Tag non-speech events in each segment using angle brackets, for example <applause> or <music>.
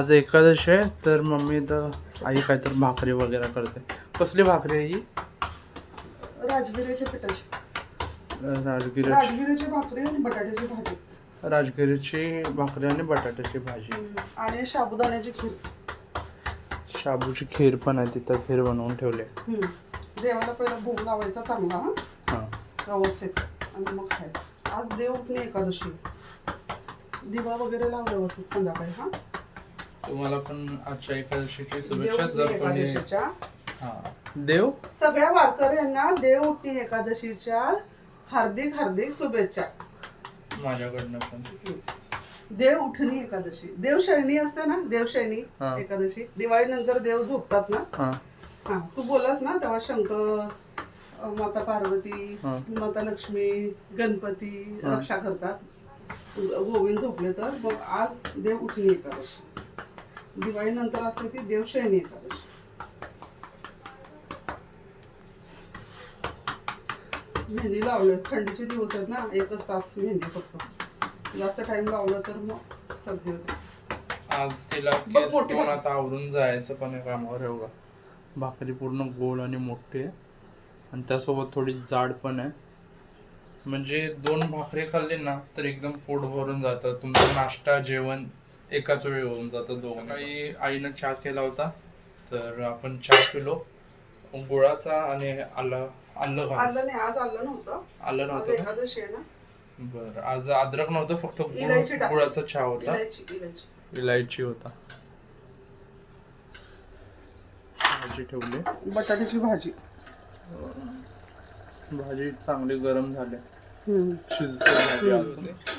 आज एकादशी आहे तर मम्मी तर आई काय तर भाकरी वगैरे करते. कसली भाकरी आहे ही? राजगिऱ्याच्या पिठाची. राजगिराची. राजगिऱ्याची भाकरी आणि बटाट्याची भाजी. राजगिरीची भाकरी आणि बटाट्याची भाजी. आणि साबुदाण्याची खीर. शाबूची खीर पण आहे तिथं खीर बनवून ठेवले हम्म. देवाला पहिला भोग लावायचा चांगला हा? हां. व्यवस्थित. आणि मग खायचं. आज देव एकादशी दिवा वगैरे लाव व्यवस्थित संध्याकाळी हा? तुम्हाला पण आजच्या एकादशीची देव शुभेच्छा उठणे जर कोणी एकादशीच्या. हां. देव? सगळ्या वारकऱ्यांना देव उठणे एकादशीच्या हार्दिक हार्दिक शुभेच्छा. माझ्याकडनं पण. देव उठणी एकादशी. देवशैनी असते ना? देवशैनी हा. एकादशी. दिवाळी नंतर देव झोपतात ना? हां. हा. तू बोलास ना तेव्हा शंकर अ, माता पार्वती हा. माता लक्ष्मी गणपती रक्षा करतात. गोविंद झोपले तर मग आज देव उठणी एकादशी. दिवाळी नंतर असते ती देवशैनी एकादशी. मेहंदी लावलं थंडीचे दिवस आहेत ना एकच तास मेहंदी फक्त. जास्त टाइम लावलं तर मग होते. आज तिला बघ केस मोठी पण बघ. आता आवरून जायचं पण आहे कामावर एवढा. भाकरी पूर्ण गोल आणि मोठी आहे. आणि त्यासोबत थोडी जाड पण आहे. म्हणजे दोन भाकरी खाल्ली ना तर एकदम पोट भरून जातं. तुमचं नाश्ता जेवण एकाच वेळी होऊन जातं दोघं सकाळी आईनं चहा केला होता तर आपण चहा पिलो. गुळाचा आणि आलं आलं घाल आलं नाही आज आलं नव्हतं. आलं आज नव्हतं? एकादशी आहे ना. बरं आज अद्रक नव्हतं फक्त गुळ- इलायची टाक. गुळाचा चहा होता. इलायची इलायची. इलायची होता. भाजी ठेवली. बटाट्याची भाजी. भाजी चांगली गरम झाली. शिजते भाजी.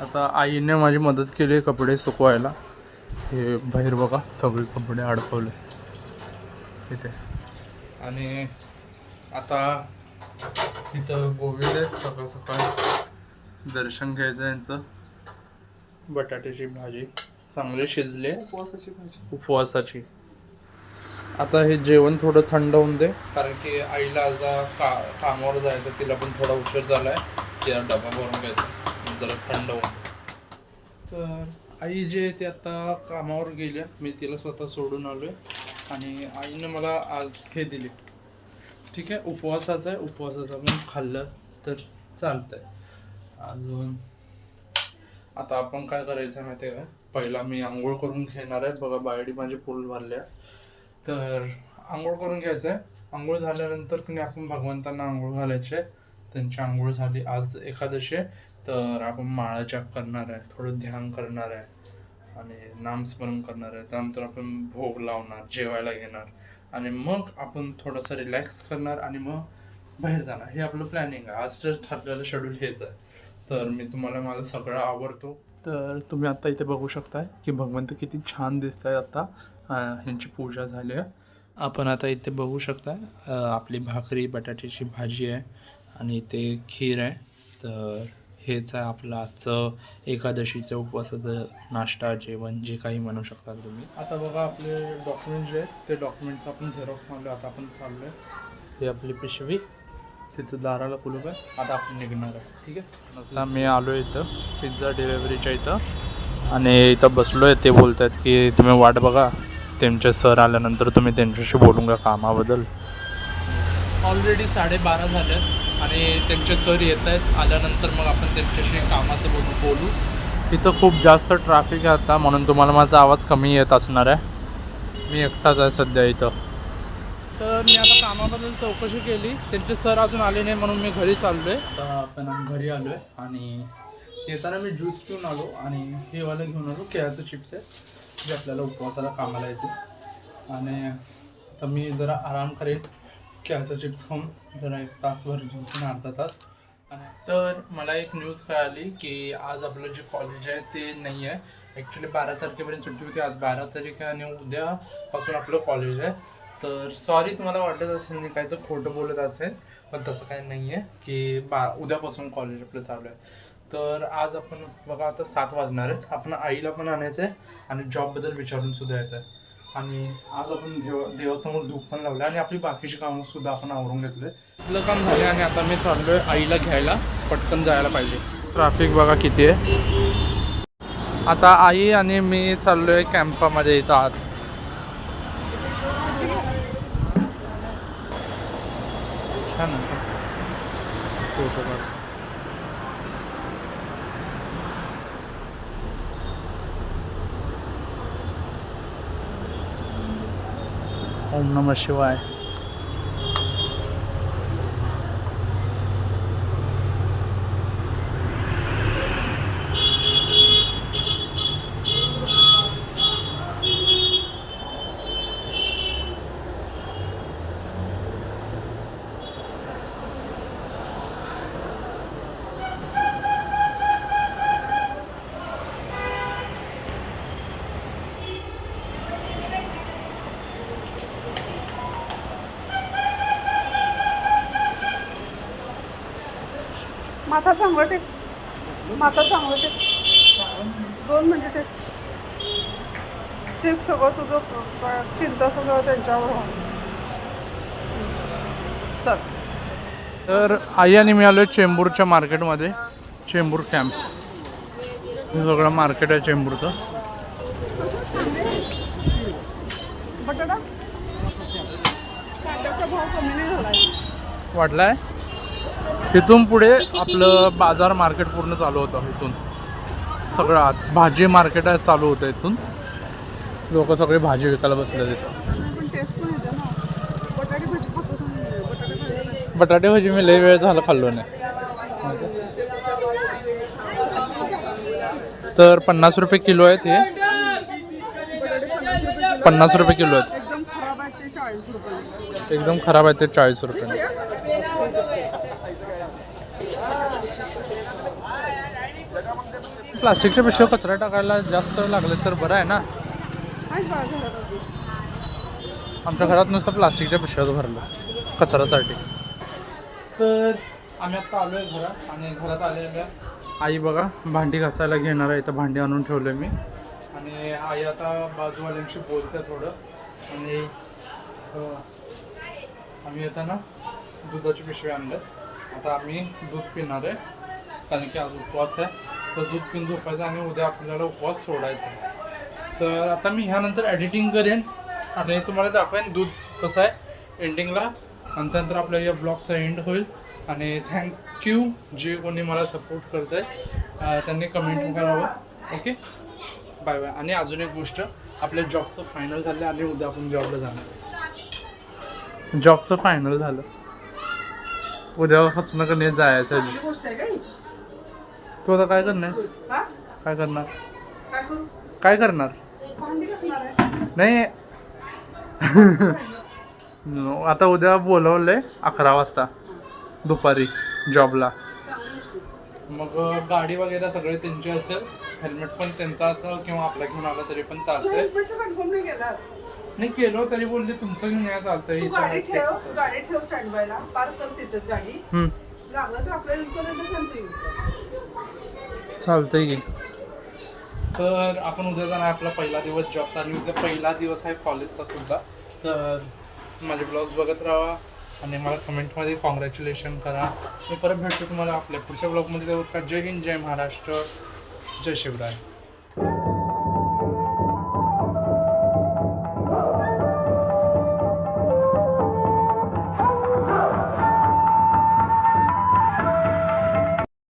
आता आईने माझी मदत केली कपडे सुकवायला. हे बाहेर बघा सगळे कपडे अडकवले. इथे. आणि आता इथं गोविंद आहेत सकाळ सकाळ दर्शन घ्यायचं यांचं. बटाट्याची भाजी. चांगले शिजले उपवासाची भाजी. उपवासाची. आता हे जेवण थोडं थंड होऊन दे. कारण की आईला आज का कामावर जायचं तिला पण थोडा उशीर झालाय. तिला डबा भरून घ्यायचा. थंड तर आई जे आहे ते आता कामावर गेल्या मी तिला स्वतः सोडून आलोय. आणि आईने मला आज हे दिले. ठीक आहे उपवासाचा आहे. उपवासाचा पण खाल्लं तर चालतंय. अजून आता आपण काय करायचं माहिती आहे का? पहिला मी आंघोळ करून घेणार आहे. बघा बायडी माझी पूल भरल्या तर आंघोळ करून घ्यायचं आहे आंघोळ झाल्यानंतर की आपण भगवंतांना आंघोळ घालायचे त्यांची आंघोळ झाली आज एकादशी आहे. तर आपण माळा जाप करणार आहे थोडं ध्यान करणार आहे आणि नामस्मरण करणार आहे. त्यानंतर आपण भोग लावणार जेवायला घेणार आणि मग आपण थोडंसं रिलॅक्स करणार आणि मग बाहेर जाणार. हे आपलं प्लॅनिंग आहे. आजचं ठरलेलं शेड्यूल हेच आहे. तर मी तुम्हाला माझं सगळं आवडतो. तर तुम्ही आत्ता इथे बघू शकताय की भगवंत किती छान दिसत आहे आत्ता ह्यांची पूजा झाली आहे. आपण आता इथे बघू शकताय आपली भाकरी बटाट्याची भाजी आहे आणि इथे खीर आहे. तर हेच आहे आपलं आजचं एकादशीचं उपवासाचं नाश्ता जेवण जे काही म्हणू शकता तुम्ही. आता बघा आपले डॉक्युमेंट जे आहेत ते डॉक्युमेंटचं आपण झेरॉक्स मारलो आता आपण चाललो आहे ही आपली पिशवी. तिथं दाराला कुलूप आहे. आता आपण निघणार आहे. ठीक आहे? नसता मी आलो इथं पिझ्झा डिलेवरीच्या इथं. आणि इथं बसलो आहे ते बोलत आहेत की तुम्ही वाट बघा. त्यांचे सर आल्यानंतर तुम्ही त्यांच्याशी बोलून घ्या कामाबद्दल. ऑलरेडी साडेबारा झाले आणि त्यांचे सर येत आहेत. आल्यानंतर मग आपण त्यांच्याशी कामाचं बोलू बोलू. तिथं खूप जास्त ट्रॅफिक आहे आता म्हणून तुम्हाला माझा आवाज कमी येत असणार आहे. मी एकटाच आहे सध्या इथं. तर मी आता कामाबद्दल चौकशी केली. त्यांचे सर अजून आले नाही म्हणून मी घरी चाललो आहे पण आपण घरी आलो आहे आणि येताना मी ज्यूस पिऊन आलो आणि हे वाला घेऊन आलो केळ्याचं चिप्स आहे. जे आपल्याला उपवासाला कामाला येते. आणि तर मी जरा आराम करेन. चहाचा चिप्स खाऊन जरा एक तासभर झोपून अर्धा तास. आणि तर मला एक न्यूज कळाली की आज आपलं जे कॉलेज आहे ते नाही आहे. ॲक्च्युली बारा तारखेपर्यंत सुट्टी होती. आज बारा तारीख आणि उद्यापासून आपलं कॉलेज आहे. तर सॉरी तुम्हाला वाटत असेल मी काय तर खोटं बोलत असेल पण तसं काही नाही आहे की बा उद्यापासून कॉलेज आपलं चालू आहे. तर आज आपण बघा आता सात वाजणार आहेत. आपण आईला पण आणायचं आहे आणि जॉबबद्दल विचारून सुद्धा यायचं आहे आणि आज आपण देव देवासमोर धूप पण लावलं आणि आपली बाकीची कामं सुद्धा आपण आवरून घेतले. आपलं काम झाले आणि आता मी चाललोय आईला घ्यायला पटकन जायला पाहिजे. ट्रॅफिक बघा किती आहे. आता आई आणि मी चाललोय कॅम्पामध्ये इथं आत. छान फोटो काढ. ओम नमः शिवाय. माथा चांगलं टेक माथा चांगलं टेक दोन मिनिटं. टेक टेक सगळं तुझं चिंता सगळं त्यांच्यावर चल. तर आई आणि मी आलो चेंबूरच्या मार्केटमध्ये. चेंबूर कॅम्प हे सगळं मार्केट आहे चेंबूरचं. बटाटा? कांद्याचा भाव कमी नाही झालाय वाटलं आहे तिथून पुढे आपलं बाजार मार्केट पूर्ण चालू होतं इथून. सगळं आत. भाजी मार्केट आहे चालू होतं इथून. लोक सगळे भाजी विकायला बसले तिथं. बटाटे भाजी मी लई वेळ झालं खाल्लो नाही. तर पन्नास रुपये किलो आहेत हे. पन्नास रुपये किलो आहेत. एकदम खराब आहे ते चाळीस रुपये एकदम खराब आहे ते चाळीस रुपये प्लास्टिकच्या पिशव्या कचरा टाकायला जास्त लागले तर बरं आहे ना? आमच्या घरात नुसतं प्लास्टिकच्या पिशव्यात भरलं कचऱ्यासाठी. तर आम्ही आता आलो आहे घरात आणि घरात आलेल्या आई बघा भांडी घासायला घेणार आहे. इथं भांडी आणून ठेवलं मी. आणि आई आता बाजूवाल्यांशी बोलते थोडं. आणि आम्ही आता ना दुधाची पिशवी आणलं आता आम्ही दूध पिणार आहे कारण की आज उपवास आहे. तर दूध पिऊन झोपायचं आणि उद्या आपल्याला उपवास सोडायचा. तर आता मी ह्यानंतर एडिटिंग करेन आणि तुम्हाला दाखवेन दूध कसं आहे. एंडिंगला आणि त्यानंतर आपल्या या ब्लॉगचा एंड होईल. आणि थँक्यू जे कोणी मला सपोर्ट करत आहे त्यांनी कमेंट करावं. ओके बाय बाय आणि अजून एक गोष्ट आपल्या जॉबचं फायनल झालं आणि उद्या आपण जॉबला जाणार. जॉबचं फायनल झालं. उद्या हसणं नाही जायचं आहे. ही गोष्ट आहे का ही? तू आता काय करणार? काय करणार? काय करू? काय करणार? नाही. <laughs> <laughs> आता उद्या बोलवलंय अकरा वाजता दुपारी जॉबला. मग गाडी वगैरे सगळे त्यांची असेल हेल्मेट पण त्यांचा असेल किंवा आपला घेऊन आला तरी पण चालतंय. नाही केलो तरी बोलली तुमचं घेऊन या चालतंय. गाडी ठेव ठेवायचं. गाडी ठेव स्टँड बायला पार्क कर तिथेच गाडी. लागलं तर आपल्या यूज करायचं त्यांचं यूज कर. चालतंय की. तर आपण उद्या जाणार आपला पहिला दिवस जॉबचा आणि उद्या पहिला दिवस आहे कॉलेजचा सुद्धा. तर माझे ब्लॉग्स बघत राहा आणि मला कमेंटमध्ये कॉंग्रॅच्युलेशन करा. मी परत भेटतो तुम्हाला आपल्या पुढच्या ब्लॉगमध्ये का जय हिंद जय महाराष्ट्र जय शिवराय.